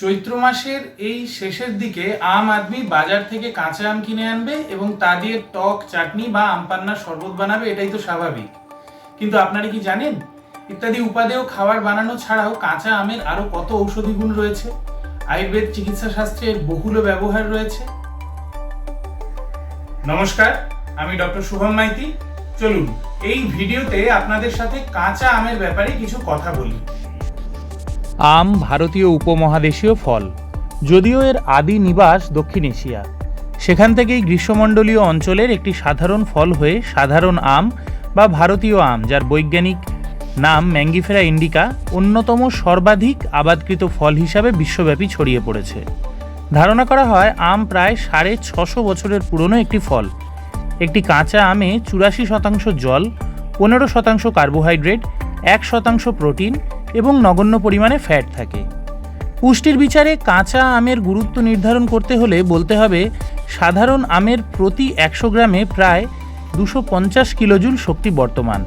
চৈত্র মাসের এই শেষের দিকে আম আদমি বাজার থেকে কাঁচা আম কিনে আনবে এবং তা দিয়ে টক, চাটনি বা আম পান্নার শরবত বানাবে, এটাই তো স্বাভাবিক। কিন্তু আপনারা কি জানেন? ইত্যাদি উপাদেয় খাবার বানানো ছাড়াও কাঁচা আমের আরও কত ঔষধি গুণ রয়েছে? আয়ুর্বেদ চিকিৎসা শাস্ত্রের বহুল ব্যবহার রয়েছে। নমস্কার, আমি ডক্টর শুভম মাইতি। চলুন, এই ভিডিওতে আপনাদের সাথে কাঁচা আমের ব্যাপারে কিছু কথা বলি। আম ভারতীয় উপমহাদেশীয় ফল, যদিও এর আদি নিবাস দক্ষিণ এশিয়া। সেখান থেকেই গ্রীষ্মমণ্ডলীয় অঞ্চলের একটি সাধারণ ফল হয়ে সাধারণ আম বা ভারতীয় আম, যার বৈজ্ঞানিক নাম ম্যাঙ্গিফেরা ইন্ডিকা, অন্যতম সর্বাধিক আবাদকৃত ফল হিসাবে বিশ্বব্যাপী ছড়িয়ে পড়েছে। ধারণা করা হয়, আম প্রায় সাড়ে ছশো বছরের পুরনো একটি ফল। একটি কাঁচা আমে চুরাশি শতাংশ জল, পনেরো শতাংশ কার্বোহাইড্রেট, এক শতাংশ প্রোটিন এবং নগণ্য পরিমাণে ফ্যাট থাকে। পুষ্টির বিচারে কাঁচা আমের গুরুত্ব নির্ধারণ করতে হলে বলতে হবে, সাধারণ আমের প্রতি একশো গ্রামে প্রায় দুশো পঞ্চাশ কিলোজুল শক্তি বর্তমান।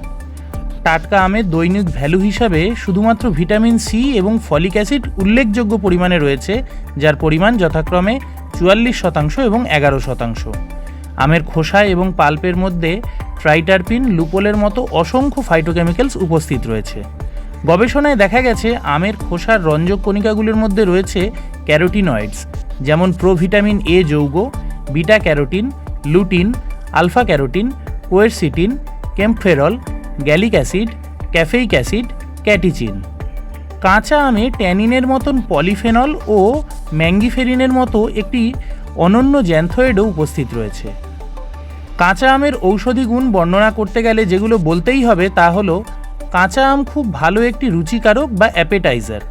টাটকা আমের দৈনিক ভ্যালু হিসাবে শুধুমাত্র ভিটামিন সি এবং ফলিক অ্যাসিড উল্লেখযোগ্য পরিমাণে রয়েছে, যার পরিমাণ যথাক্রমে চুয়াল্লিশ শতাংশ এবং এগারো শতাংশ। আমের খোসা এবং পাল্পের মধ্যে ট্রাইটারপিন, লুপোলের মতো অসংখ্য ফাইটোকেমিক্যালস উপস্থিত রয়েছে। গবেষণায় দেখা গেছে, আমের খোসার রঞ্জক কণিকাগুলির মধ্যে রয়েছে ক্যারোটিনয়েডস, যেমন প্রোভিটামিন এ যৌগ, beta carotene, lutein, alpha carotene, quercetin kaempferol gallic acid, caffeic acid, catechin. কাঁচা আমে ট্যানিনের মতন পলিফেনল ও ম্যাঙ্গিফেরিনের মতো একটি অনন্য জ্যান্থয়েডও উপস্থিত রয়েছে। কাঁচা আমের ঔষধি গুণ বর্ণনা করতে গেলে যেগুলো বলতেই হবে তা হলো কাঁচা আম খুব ভালো একটি রুচিকারক বা অ্যাপেটাইজার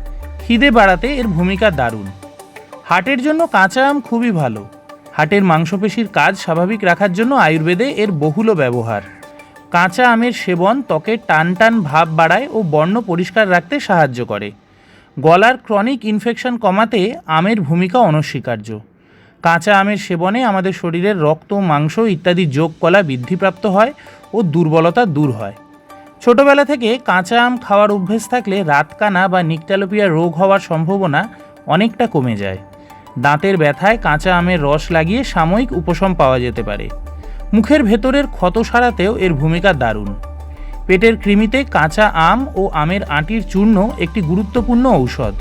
খিদে বাড়াতে এর ভূমিকা দারুণ। হার্টের জন্য কাঁচা আম খুবই ভালো। হার্টের মাংসপেশির কাজ স্বাভাবিক রাখার জন্য আয়ুর্বেদে এর বহুল ব্যবহার। কাঁচা আমের সেবন ত্বকের টান টান ভাব বাড়ায় ও বর্ণ পরিষ্কার রাখতে সাহায্য করে। গলার ক্রনিক ইনফেকশন কমাতে আমের ভূমিকা অনস্বীকার্য। কাঁচা আমের সেবনে আমাদের শরীরের রক্ত, মাংস ইত্যাদি যোগ কলা বৃদ্ধিপ্রাপ্ত হয় ও দুর্বলতা দূর হয়। ছোটবেলা থেকে কাঁচা আম খাওয়ার অভ্যেস থাকলে রাতকানা বা নিকটালোপিয়া রোগ হওয়ার সম্ভাবনা অনেকটা কমে যায়। দাঁতের ব্যথায় কাঁচা আমের রস লাগিয়ে সাময়িক উপশম পাওয়া যেতে পারে। মুখের ভেতরের ক্ষত সারাতেও এর ভূমিকা দারুণ। পেটের কৃমিতে কাঁচা আম ও আমের আঁটির চূর্ণ একটি গুরুত্বপূর্ণ ঔষধ।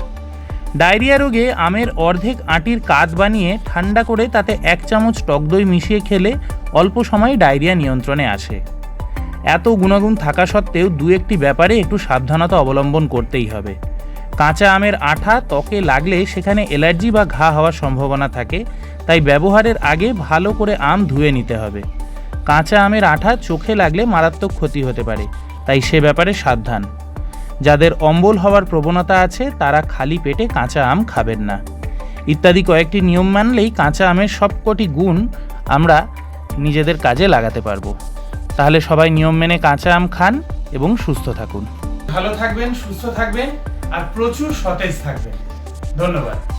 ডায়রিয়া রোগে আমের অর্ধেক আঁটির কাজ বানিয়ে ঠান্ডা করে তাতে এক চামচ টক দই মিশিয়ে খেলে অল্প সময়ে ডায়রিয়া নিয়ন্ত্রণে আসে। এত গুণাগুণ থাকা সত্ত্বেও দু একটি ব্যাপারে একটু সাবধানতা অবলম্বন করতেই হবে। কাঁচা আমের আঠা ত্বকে লাগলে সেখানে অ্যালার্জি বা ঘা হওয়ার সম্ভাবনা থাকে, তাই ব্যবহারের আগে ভালো করে আম ধুয়ে নিতে হবে। কাঁচা আমের আঠা চোখে লাগলে মারাত্মক ক্ষতি হতে পারে, তাই সে ব্যাপারে সাবধান। যাদের অম্বল হওয়ার প্রবণতা আছে, তারা খালি পেটে কাঁচা আম খাবেন না। ইত্যাদি কয়েকটি নিয়ম মানলেই কাঁচা আমের সবকটি গুণ আমরা নিজেদের কাজে লাগাতে পারব। তাহলে সবাই নিয়ম মেনে কাঁচা আম খান এবং সুস্থ থাকুন। ভালো থাকবেন, সুস্থ থাকবেন, আর প্রচুর সতেজ থাকবেন। ধন্যবাদ।